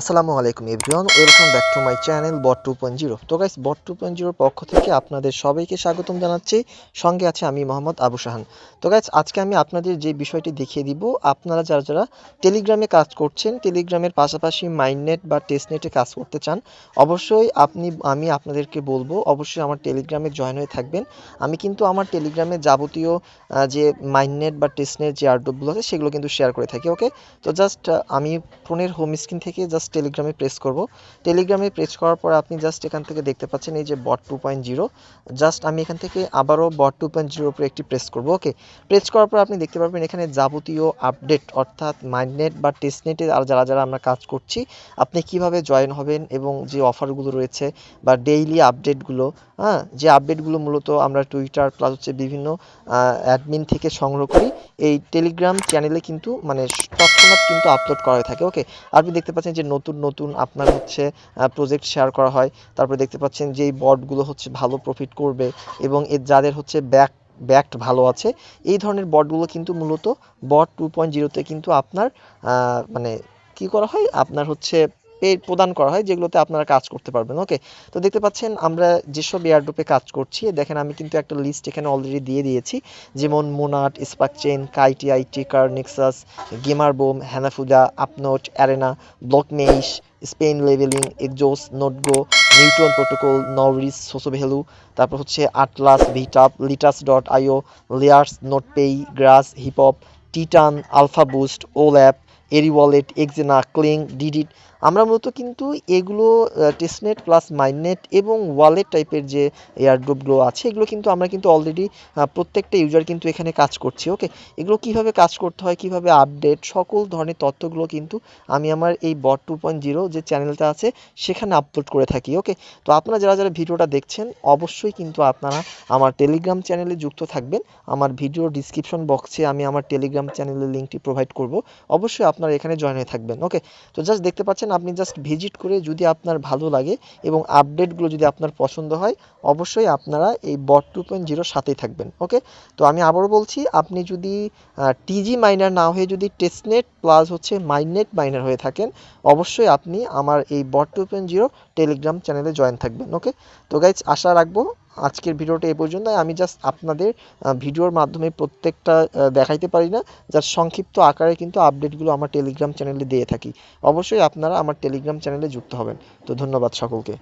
আসসালামু আলাইকুম everyone, welcome back to my channel bot two point zero. তো guys, bot two point জিরোর পক্ষ থেকে আপনাদের সবাইকে স্বাগতম জানাচ্ছি। সঙ্গে আছে আমি মোহাম্মদ আবু শাহান। তো গাইস, আজকে আমি আপনাদের যে বিষয়টি দেখিয়ে দিব, আপনারা যারা যারা টেলিগ্রামে কাজ করছেন, টেলিগ্রামের পাশাপাশি মাইন্ডনেট বা টেস্টনেটে কাজ করতে চান, অবশ্যই আপনি, আমি আপনাদেরকে বলব, অবশ্যই আমার টেলিগ্রামে জয়েন হয়ে থাকবেন। আমি কিন্তু আমার টেলিগ্রামে যাবতীয় যে মাইন্ডনেট বা টেস্টনেট যে আর্টগুলো আছে, সেগুলো কিন্তু শেয়ার করে থাকি, ওকে? তো জাস্ট আমি ফোনের হোম স্ক্রিন থেকে জাস্ট টেলিগ্রামে প্রেস করব। টেলিগ্রামে প্রেস করার পর আপনি জাস্ট এখান থেকে দেখতে পাচ্ছেন এই যে bot two point zero just আমি এখান থেকে আবারও বট টু পয়েন্ট জিরোর উপরে একটি প্রেস করব ওকে প্রেস করার পর আপনি দেখতে পারবেন এখানে যাবতীয় আপডেট অর্থাৎ মাইন্ডনেট বা টেস্টনেটে আর যারা যারা আমরা কাজ করছি, আপনি কীভাবে জয়েন হবেন এবং যে অফারগুলো রয়েছে বা ডেইলি আপডেটগুলো হ্যাঁ? যে আপডেটগুলো মূলত আমরা টুইটার প্লাস হচ্ছে বিভিন্ন অ্যাডমিন থেকে সংগ্রহ করি, এই টেলিগ্রাম চ্যানেলে কিন্তু মানে তৎক্ষণাৎ কিন্তু আপলোড করা থাকে ওকে আপনি দেখতে পাচ্ছেন যে নতুন নতুন আপনার হচ্ছে প্রজেক্ট শেয়ার করা হয়। তারপরে দেখতে পাচ্ছেন যে এই বটগুলো হচ্ছে ভালো প্রফিট করবে এবং এর যাদের হচ্ছে ব্যাক ব্যাকড ভালো আছে, এই ধরনের বটগুলো কিন্তু মূলত বট টু পয়েন্ট জিরোতে কিন্তু আপনার মানে কি করা হয়? আপনার হচ্ছে পে প্রদান করা হয়, যেগুলোতে আপনারা কাজ করতে পারবেন। ওকে তো দেখতে পাচ্ছেন, আমরা যেসব এয়ারড্রপে কাজ করছি দেখেন আমি কিন্তু একটা লিস্ট এখানে অলরেডি দিয়ে দিয়েছি। যেমন মোনাট স্পাক চেন কাইটি আইটি কার নেক্সাস গেমার বোম হ্যানাফুদা আপনোট অ্যারেনা ব্লকমেইশ স্পেন লেভেলিং এক্সোস নোটগো নিউটন প্রোটোকল নরিস সোসোভেলু তারপর হচ্ছে আটলাস ভিটাপ লিটাস dot IO layers নোটপেই Grass hip hop Titan alpha boost ও ল্যাব এরি ওয়ালেট এক্সেনা ক্লিং ডিডিট। আমরা মূলত কিন্তু এগুলো টেস্টনেট প্লাস মাইননেট এবং ওয়ালেট টাইপের যে এয়ারড্রপগুলো আছে, এগুলো কিন্তু আমরা কিন্তু অলরেডি প্রত্যেকটা ইউজার কিন্তু এখানে কাজ করছি ওকে এগুলো কীভাবে কাজ করতে হয়, কীভাবে আপডেট, সকল ধরনের তথ্যগুলো কিন্তু আমি আমার এই বট টু পয়েন্ট জিরো যে চ্যানেলটা আছে, সেখানে আপলোড করে থাকি ওকে তো আপনারা যারা যারা ভিডিওটা দেখছেন, অবশ্যই কিন্তু আপনারা আমার টেলিগ্রাম চ্যানেলে যুক্ত থাকবেন। আমার ভিডিও ডিসক্রিপশন বক্সে আমি আমার টেলিগ্রাম চ্যানেলের লিঙ্কটি প্রোভাইড করব। অবশ্যই আপনারা এখানে জয়েন হয়ে থাকবেন। ওকে তো জাস্ট দেখতে পাচ্ছেন, আপনি জাস্ট ভিজিট করে যদি আপনার ভালো লাগে এবং আপডেটগুলো যদি আপনার পছন্দ হয়, অবশ্যই আপনারা এই বট টু পয়েন্ট জিরোর সাথেই থাকবেন। ওকে তো আমি আবারও বলছি, আপনি যদি টিজি মাইনার না হয়ে যদি টেস্টনেট প্লাস হচ্ছে মাইনেট মাইনার হয়ে থাকেন, অবশ্যই আপনি আমার এই bot two point zero telegram চ্যানেলে জয়েন থাকবেন। ওকে তো গাইজ আশা রাখব আজকের ভিডিওটা এ পর্যন্ত আমি জাস্ট আপনাদের ভিডিওর মাধ্যমে প্রত্যেকটা দেখাইতে পারি না, যার সংক্ষিপ্ত আকারে কিন্তু আপডেটগুলো আমার টেলিগ্রাম চ্যানেলে দিয়ে থাকি। অবশ্যই আপনারা আমার টেলিগ্রাম চ্যানেলে যুক্ত হবেন। তো ধন্যবাদ সকলকে।